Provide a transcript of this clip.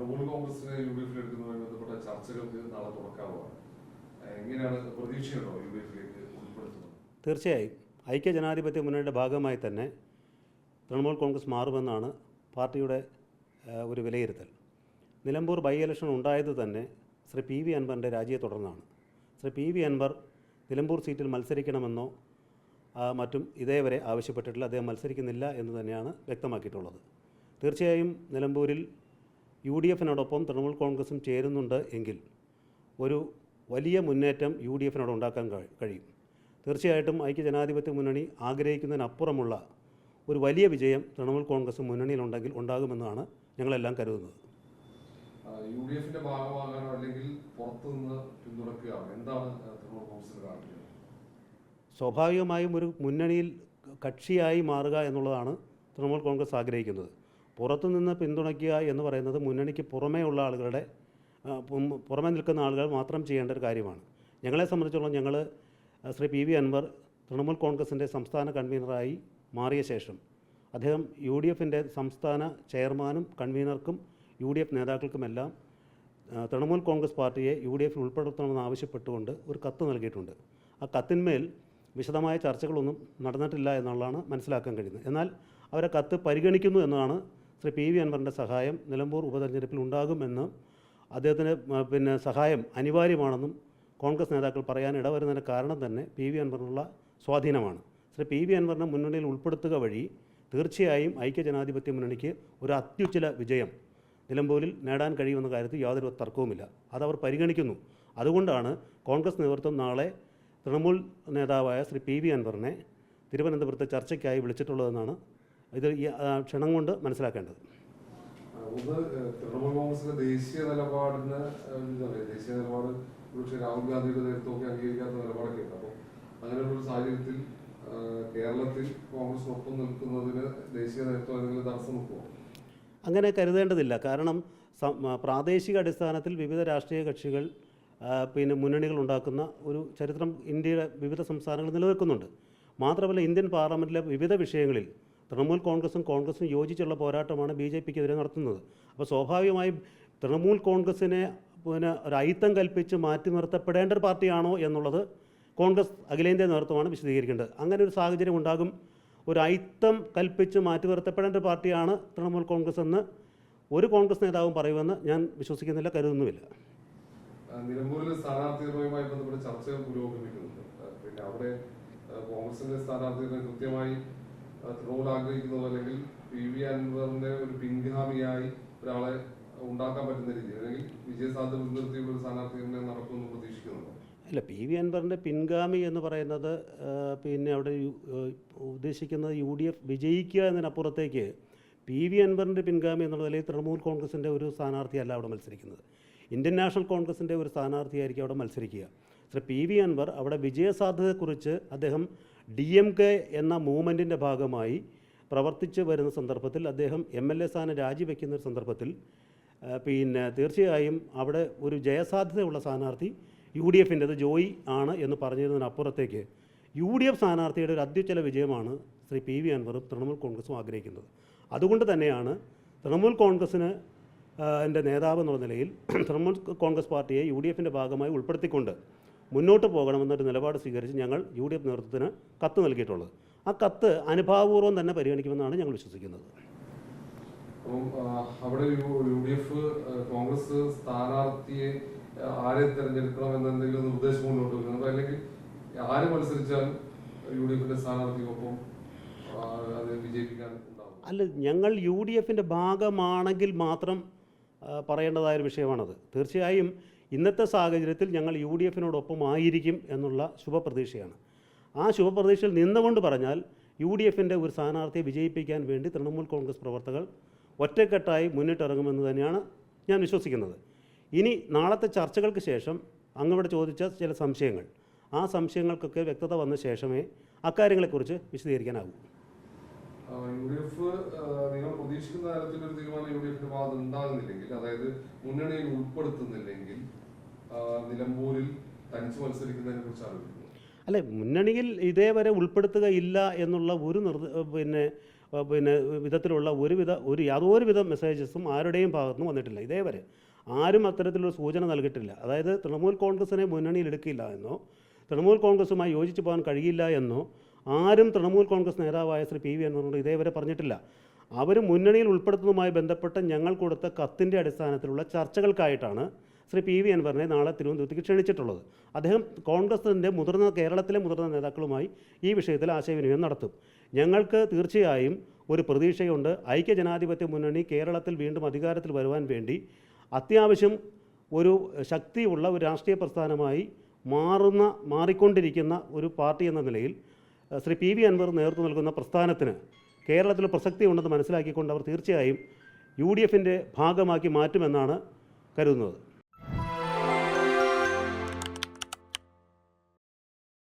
തൃണമൂൽ കോൺഗ്രസിനെ U D എഫിൽ എടുക്കുന്നതുമായി ബന്ധപ്പെട്ട ചർച്ചകൾക്ക് നാളെ തുടക്കാവുകയാണ് എങ്ങനെയാണ് പ്രതീക്ഷയുണ്ടോ യു ഡി എഫിലേക്ക് ഉൾപ്പെടുത്തുന്നത്? തീർച്ചയായും. ഐക്യ ജനാധിപത്യ മുന്നണിയുടെ ഭാഗമായി തന്നെ തൃണമൂൽ കോൺഗ്രസ് മാറുമെന്നാണ് പാർട്ടിയുടെ ഒരു വിലയിരുത്തൽ. നിലമ്പൂർ ബൈ ഇലക്ഷൻ ഉണ്ടായത് തന്നെ ശ്രീ പി വി അൻവറിന്റെ രാജിയെ തുടർന്നാണ്. ശ്രീ പി വി അൻവർ നിലമ്പൂർ സീറ്റിൽ മത്സരിക്കണമെന്നോ മറ്റും ഇതേവരെ ആവശ്യപ്പെട്ടിട്ടില്ല അദ്ദേഹം മത്സരിക്കുന്നില്ല എന്ന് തന്നെയാണ് വ്യക്തമാക്കിയിട്ടുള്ളത്. തീർച്ചയായും നിലമ്പൂരിൽ യു ഡി എഫിനോടൊപ്പം തൃണമൂൽ കോൺഗ്രസും ചേരുന്നുണ്ട് എങ്കിൽ ഒരു വലിയ മുന്നേറ്റം യു ഡി എഫിനോട് ഉണ്ടാക്കാൻ കഴിയും. തീർച്ചയായിട്ടും ഐക്യ ജനാധിപത്യ മുന്നണി ആഗ്രഹിക്കുന്നതിനപ്പുറമുള്ള ഒരു വലിയ വിജയം തൃണമൂൽ കോൺഗ്രസ് മുന്നണിയിലുണ്ടെങ്കിൽ ഉണ്ടാകുമെന്നാണ് ഞങ്ങളെല്ലാം കരുതുന്നത്. യു ഡി എഫിന്റെ ഭാഗമാകാനോ അല്ലെങ്കിൽ പുറത്തുനിന്ന് പിന്തുണക്കുകയാണോ എന്താണ് ആ, തൃണമൂൽ കോൺഗ്രസിന് കാണിക്കുന്നത്? സ്വാഭാവികമായും ഒരു മുന്നണിയിൽ കക്ഷിയായി മാറുക എന്നുള്ളതാണ് തൃണമൂൽ കോൺഗ്രസ് ആഗ്രഹിക്കുന്നത്. പുറത്തുനിന്ന് പിന്തുണയ്ക്കുക എന്ന് പറയുന്നത് മുന്നണിക്ക് പുറമേ ഉള്ള ആളുകളുടെ പുറമേ നിൽക്കുന്ന ആളുകൾ മാത്രം ചെയ്യേണ്ട ഒരു കാര്യമാണ്. ഞങ്ങളെ സംബന്ധിച്ചോളം ഞങ്ങൾ ശ്രീ പി വി അൻവർ തൃണമൂൽ കോൺഗ്രസിന്റെ സംസ്ഥാന കൺവീനറായി മാറിയ ശേഷം അദ്ദേഹം യു ഡി എഫിന്റെ സംസ്ഥാന ചെയർമാനും കൺവീനർക്കും യു ഡി എഫ് നേതാക്കൾക്കുമെല്ലാം തൃണമൂൽ കോൺഗ്രസ് പാർട്ടിയെ യു ഡി എഫിൽ ഉൾപ്പെടുത്തണമെന്ന് ആവശ്യപ്പെട്ടുകൊണ്ട് ഒരു കത്ത് നൽകിയിട്ടുണ്ട്. ആ കത്തിന്മേൽ വിശദമായ ചർച്ചകളൊന്നും നടന്നിട്ടില്ല എന്നുള്ളതാണ് മനസ്സിലാക്കാൻ കഴിയുന്നത്. എന്നാൽ അവരെ കത്ത് പരിഗണിക്കുന്നു എന്നതാണ് ശ്രീ പി വി അൻവറിന്റെ സഹായം നിലമ്പൂർ ഉപതെരഞ്ഞെടുപ്പിൽ ഉണ്ടാകുമെന്ന് അദ്ദേഹത്തിന് പിന്നെ സഹായം അനിവാര്യമാണെന്നും കോൺഗ്രസ് നേതാക്കൾ പറയാൻ ഇടവരുന്നതിന് കാരണം തന്നെ പി വി അൻവറിനുള്ള സ്വാധീനമാണ്. ശ്രീ പി വി അൻവറിനെ മുന്നണിയിൽ ഉൾപ്പെടുത്തുക വഴി തീർച്ചയായും ഐക്യ ജനാധിപത്യ മുന്നണിക്ക് ഒരു അത്യുച്ചില വിജയം നിലമ്പൂരിൽ നേടാൻ കഴിയുമെന്ന കാര്യത്തിൽ യാതൊരു തർക്കവുമില്ല. അതവർ പരിഗണിക്കുന്നു. അതുകൊണ്ടാണ് കോൺഗ്രസ് നേതൃത്വം നാളെ തൃണമൂൽ നേതാവായ ശ്രീ പി വി അൻവറിനെ തിരുവനന്തപുരത്ത് ചർച്ചയ്ക്കായി വിളിച്ചിട്ടുള്ളതെന്നാണ് ഇത് ഈ ക്ഷണം കൊണ്ട് മനസ്സിലാക്കേണ്ടത്. ഒന്ന് തൃണമൂൽ കോൺഗ്രസിന്റെ ദേശീയ നിലപാടിന് ദേശീയ നിലപാട് പക്ഷേ രാഹുൽ ഗാന്ധിയുടെ നേതൃത്വമൊക്കെ അംഗീകരിക്കാത്ത നിലപാടൊക്കെ ഉണ്ട്. അപ്പോൾ അങ്ങനെയുള്ള ഒരു സാഹചര്യത്തിൽ കേരളത്തിൽ കോൺഗ്രസ് ഒപ്പം നിൽക്കുന്നതിന് ദേശീയ നേതൃത്വം എന്തെങ്കിലും തടസ്സം നിൽക്കുമോ അങ്ങനെ കരുതേണ്ടതില്ല. കാരണം പ്രാദേശിക അടിസ്ഥാനത്തിൽ വിവിധ രാഷ്ട്രീയ കക്ഷികൾ പിന്നെ മുന്നണികൾ ഉണ്ടാക്കുന്ന ഒരു ചരിത്രം ഇന്ത്യയുടെ വിവിധ സംസ്ഥാനങ്ങളിൽ നിലനിൽക്കുന്നുണ്ട്. മാത്രമല്ല ഇന്ത്യൻ പാർലമെന്റിലെ വിവിധ വിഷയങ്ങളിൽ തൃണമൂൽ കോൺഗ്രസും കോൺഗ്രസും യോജിച്ചുള്ള പോരാട്ടമാണ് ബി ജെ പിക്കെതിരെ നടത്തുന്നത്. അപ്പോൾ സ്വാഭാവികമായും തൃണമൂൽ കോൺഗ്രസിനെ പിന്നെ ഒരു അയിത്തം കൽപ്പിച്ച് മാറ്റി നിർത്തപ്പെടേണ്ട ഒരു പാർട്ടിയാണോ എന്നുള്ളത് കോൺഗ്രസ് അഖിലേന്ത്യാ നേതൃത്വമാണ് വിശദീകരിക്കേണ്ടത്. അങ്ങനെ ഒരു സാഹചര്യം ഉണ്ടാകും. ഒരു അയിത്തം കൽപ്പിച്ച് മാറ്റി നിർത്തപ്പെടേണ്ട ഒരു പാർട്ടിയാണ് തൃണമൂൽ കോൺഗ്രസ് എന്ന് ഒരു കോൺഗ്രസ് നേതാവും പറയുമെന്ന് ഞാൻ വിശ്വസിക്കുന്നില്ല കരുതുന്നുമില്ല. നിലമ്പൂരിലെ ബന്ധപ്പെട്ട് ചർച്ചകൾ പുരോഗമിക്കുന്നുണ്ട്. പിന്നെ അവിടെ കോൺഗ്രസിന്റെ സ്ഥാനാർത്ഥികളെ കൃത്യമായി തൃണമൂൽ ആഗ്രഹിക്കുന്നത് അല്ലെങ്കിൽ പി വി അൻവറിന്റെ ഒരു പിൻഗാമിയായി ഒരാളെ ഉണ്ടാക്കാൻ പറ്റുന്ന രീതി അല്ലെങ്കിൽ വിജയസാധ്യത മുൻനിർത്തിയുള്ള ഒരു സ്ഥാനാർത്ഥികളെ നടക്കുമെന്ന് പ്രതീക്ഷിക്കുന്നുണ്ടോ? അല്ല പി വി അൻവറിന്റെ പിൻഗാമി എന്ന് പറയുന്നത് പിന്നെ അവിടെ ഉദ്ദേശിക്കുന്നത് യു ഡി എഫ് വിജയിക്കുക എന്നതിനപ്പുറത്തേക്ക് പി വി അൻവറിന്റെ പിൻഗാമി എന്നുള്ള നിലയിൽ തൃണമൂൽ കോൺഗ്രസിന്റെ ഒരു സ്ഥാനാർത്ഥിയല്ല അവിടെ മത്സരിക്കുന്നത്. ഇന്ത്യൻ നാഷണൽ കോൺഗ്രസിന്റെ ഒരു സ്ഥാനാർത്ഥിയായിരിക്കും അവിടെ മത്സരിക്കുക. ശ്രീ പി വി അൻവർ അവിടെ വിജയസാധ്യതയെക്കുറിച്ച് അദ്ദേഹം ഡി എം കെ എന്ന മൂവ്മെന്റിന്റെ ഭാഗമായി പ്രവർത്തിച്ച് വരുന്ന സന്ദർഭത്തിൽ അദ്ദേഹം എം എൽ എ സ്ഥാനം രാജിവെക്കുന്ന ഒരു സന്ദർഭത്തിൽ പിന്നെ തീർച്ചയായും അവിടെ ഒരു ജയസാധ്യതയുള്ള സ്ഥാനാർത്ഥി യു ഡി എഫിന്റെത് ജോയി ആണ് എന്ന് പറഞ്ഞിരുന്നതിനപ്പുറത്തേക്ക് യു ഡി എഫ് സ്ഥാനാർത്ഥിയുടെ ഒരു അത്യുച്ചല വിജയമാണ് ശ്രീ പി വി അൻവറും തൃണമൂൽ കോൺഗ്രസും ആഗ്രഹിക്കുന്നത്. അതുകൊണ്ട് തന്നെയാണ് തൃണമൂൽ കോൺഗ്രസ്സിന് എന്റെ നേതാവ് എന്നുള്ള നിലയിൽ തൃണമൂൽ കോൺഗ്രസ് പാർട്ടിയെ യു ഡി എഫിന്റെ ഭാഗമായി ഉൾപ്പെടുത്തിക്കൊണ്ട് മുന്നോട്ട് പോകണമെന്നൊരു നിലപാട് സ്വീകരിച്ച് ഞങ്ങൾ യു ഡി എഫ് നേതൃത്വത്തിന് കത്ത് നൽകിയിട്ടുള്ളത്. ആ കത്ത് അനുഭാവപൂർവം തന്നെ പരിഗണിക്കുമെന്നാണ് ഞങ്ങൾ വിശ്വസിക്കുന്നത്. അപ്പം അവിടെ യു- ഡി എഫ് കോൺഗ്രസ് സ്ഥാനാർത്ഥിയെ ആരെ തെരഞ്ഞെടുക്കണം എന്ന എന്തെങ്കിലും നിർദ്ദേശം മുന്നോട്ട് വെക്കുന്നുണ്ടോ അല്ലെങ്കിൽ ആര് മത്സരിച്ചാലും യു ഡി എഫിന്റെ സ്ഥാനാർത്ഥിക്കൊപ്പം അത് വിജയിപ്പിക്കാൻ അല്ല ഞങ്ങൾ യു ഡി എഫിന്റെ ഭാഗമാണെങ്കിൽ മാത്രം പറയേണ്ടതായ ഒരു വിഷയമാണത്. തീർച്ചയായും ഇന്നത്തെ സാഹചര്യത്തിൽ ഞങ്ങൾ യു ഡി എഫിനോടൊപ്പം ആയിരിക്കും എന്നുള്ള ശുഭപ്രതീക്ഷയാണ്. ആ ശുഭപ്രതീക്ഷയിൽ നിന്നുകൊണ്ട് പറഞ്ഞാൽ യു ഡി എഫിന്റെ ഒരു സ്ഥാനാർത്ഥിയെ വിജയിപ്പിക്കാൻ വേണ്ടി തൃണമൂൽ കോൺഗ്രസ് പ്രവർത്തകർ ഒറ്റക്കെട്ടായി മുന്നിട്ടിറങ്ങുമെന്ന് തന്നെയാണ് ഞാൻ വിശ്വസിക്കുന്നത്. ഇനി നാളത്തെ ചർച്ചകൾക്ക് ശേഷം അങ്ങവിടെ ചോദിച്ച ചില സംശയങ്ങൾ. ആ സംശയങ്ങൾക്കൊക്കെ വ്യക്തത വന്ന ശേഷമേ അക്കാര്യങ്ങളെക്കുറിച്ച് വിശദീകരിക്കാനാകൂ. യു ഡി എഫ് നിങ്ങൾ പ്രതീക്ഷിക്കുന്ന തരത്തിൽ ഒരു തീരുമാനം യു ഡി എഫിന്റെ ഭാഗത്ത് ഉണ്ടാകുന്നില്ലെങ്കിൽ അതായത് മുന്നണിയിൽ ഉൾപ്പെടുത്തുന്നില്ലെങ്കിൽ നിലമ്പൂരിൽ തനിച്ച് മത്സരിക്കുന്നതിനെ കുറിച്ച് ആലോചിക്കുന്നു. അല്ലെ മുന്നണിയിൽ ഇതേവരെ ഉൾപ്പെടുത്തുകയില്ല എന്നുള്ള ഒരു നിർദ്ദ പിന്നെ പിന്നെ വിധത്തിലുള്ള ഒരുവിധ ഒരു യാതൊരുവിധ മെസ്സേജസും ആരുടെയും ഭാഗത്തുനിന്ന് വന്നിട്ടില്ല. ഇതേവരെ ആരും അത്തരത്തിലുള്ള സൂചന നൽകിയിട്ടില്ല. അതായത് തൃണമൂൽ കോൺഗ്രസിനെ മുന്നണിയിൽ എടുക്കില്ല എന്നോ തൃണമൂൽ കോൺഗ്രസുമായി യോജിച്ച് പോകാൻ കഴിയില്ല എന്നോ ആരും തൃണമൂൽ കോൺഗ്രസ് നേതാവായ ശ്രീ പി വി അൻവറിനോട് ഇതേവരെ പറഞ്ഞിട്ടില്ല. അവർ മുന്നണിയിൽ ഉൾപ്പെടുത്തുന്നതുമായി ബന്ധപ്പെട്ട് ഞങ്ങൾ കൊടുത്ത കത്തിന്റെ അടിസ്ഥാനത്തിലുള്ള ചർച്ചകൾക്കായിട്ടാണ് ശ്രീ പി വി അൻവറിനെ നാളെ തിരുവനന്തപുരത്തേക്ക് ക്ഷണിച്ചിട്ടുള്ളത്. അദ്ദേഹം കോൺഗ്രസിന്റെ മുതിർന്ന കേരളത്തിലെ മുതിർന്ന നേതാക്കളുമായി ഈ വിഷയത്തിൽ ആശയവിനിമയം നടത്തും. ഞങ്ങൾക്ക് തീർച്ചയായും ഒരു പ്രതീക്ഷയുണ്ട്. ഐക്യജനാധിപത്യ മുന്നണി കേരളത്തിൽ വീണ്ടും അധികാരത്തിൽ വരുവാൻ വേണ്ടി അത്യാവശ്യം ഒരു ശക്തിയുള്ള ഒരു രാഷ്ട്രീയ പ്രസ്ഥാനമായി മാറുന്ന മാറിക്കൊണ്ടിരിക്കുന്ന ഒരു പാർട്ടി എന്ന നിലയിൽ ശ്രീ പി വി അൻവർ നേതൃത്വം നൽകുന്ന പ്രസ്ഥാനത്തിന് കേരളത്തിൽ പ്രസക്തി ഉണ്ടെന്ന് മനസ്സിലാക്കിക്കൊണ്ട് അവർ തീർച്ചയായും യു ഡി എഫിന്റെ ഭാഗമാക്കി മാറ്റുമെന്നാണ് കരുതുന്നത്.